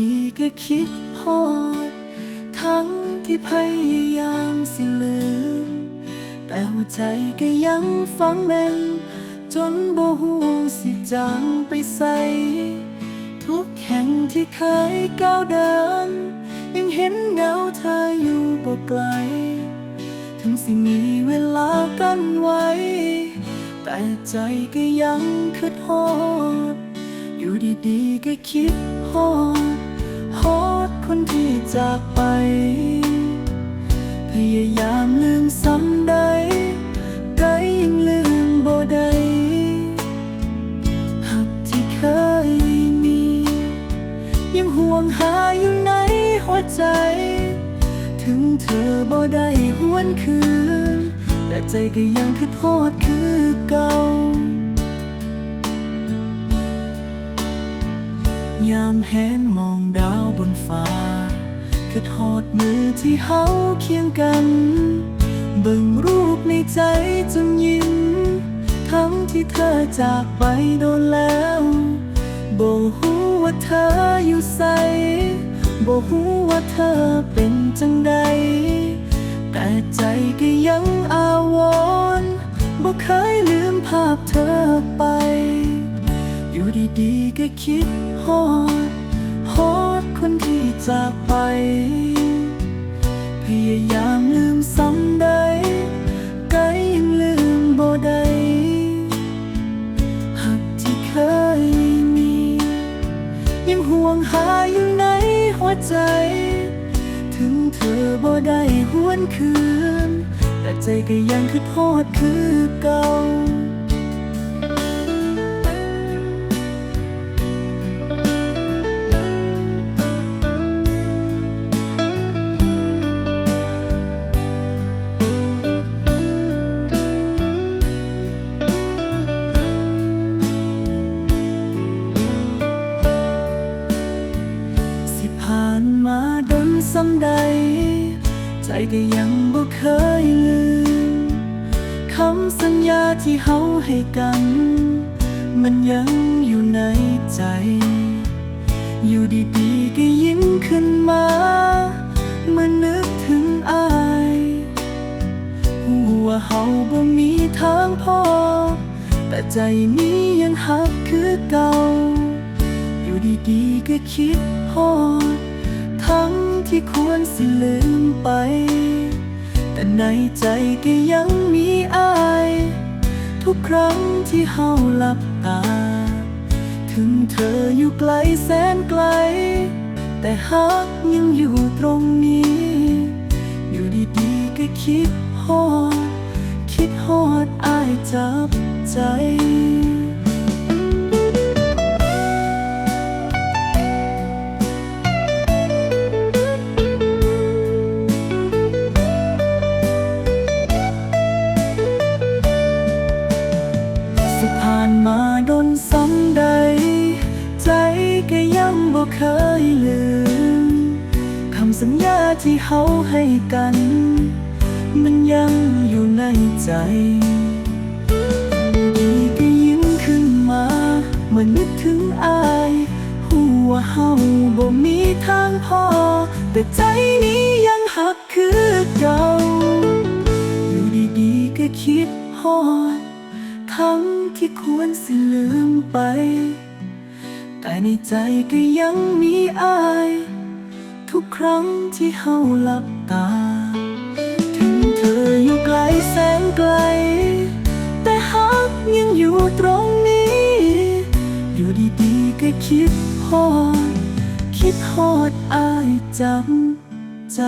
ดีๆก็คิดฮอด ทั้งที่พยายามสิลืม แต่หัวใจก็ยังฟังแม่นจนบ่หูสิจางไปใส่ ทุกแห่งที่เคยก้าวเดิน ยังเห็นเงาเธออยู่บ่ไกล ถึงสิมีเวลากันไว้ แต่ใจก็ยังคิดฮอดอยู่ดีๆก็คิดฮอด ฮอดคนที่จากไป พยายามลืมซ้ำได้ก็ยังลืมบ่ได้หักที่เคยมี ยังห่วงหาอยู่ในหัวใจ ถึงเธอบ่ได้หวนคืน แต่ใจก็ยังคิดฮอดคือเก่า ยามเห็นมองดาวบนฟ้าคิดฮอดมือที่เฮาเคียงกัน เบิ่งรูปในใจจนยิ้ม ทั้งที่เธอจากไปโดนแล้วบหูว่าเธออยู่ใสบหูว่าเธอเป็นจังใด แต่ใจก็ยังอาวรณ์บ่เคยลืมภาพเธอไป อยู่ดีๆก็คิดฮอดฮอดคนที่จากไป พยายามลืมซ้ำได้ก็ยังลืมบ่ได้หักที่เคยมี ยังห่วงหาอยู่ในหัวใจ ถึงเธอบ่ได้หวนคืน แต่ใจก็ยังคิดฮอดคือเก่า ซ้ำใด ใจก็ยังบ่เคยลืมคำสัญญาที่เฮาให้กัน มันยังอยู่ในใจ อยู่ดีๆก็ยิ้มขึ้นมาเมื่อนึกถึงอายหัวาเฮาบ่มีทางพอ แต่ใจนี้ยังหักคือเก่า อยู่ดีๆก็คิดฮอด ทั้งที่ควรสิลืมไป แต่ในใจก็ยังมีอาย ทุกครั้งที่เฮาหลับตา ถึงเธออยู่ไกลแสนไกล แต่ฮักยังอยู่ตรงนี้ อยู่ดีๆก็คิดฮอด คิดฮอดอายจับใจ บ่เคยลืม คำสัญญาที่เฮาให้กัน มันยังอยู่ในใจดีก็ยิ้มขึ้นมาเมื่อนึกถึงอายหัวเฮาบ่มีทางพอ แต่ใจนี้ยังหักคือเก่าอยู่ดีๆก็คิดฮอดทั้งที่ควรสิลืมไป แต่ในใจก็ยังมีอาย ทุกครั้งที่เฮาหลับตา ถึงเธออยู่ไกลแสนไกล แต่ฮักยังอยู่ตรงนี้ อยู่ดีๆก็คิดฮอด คิดฮอดอายจำใจ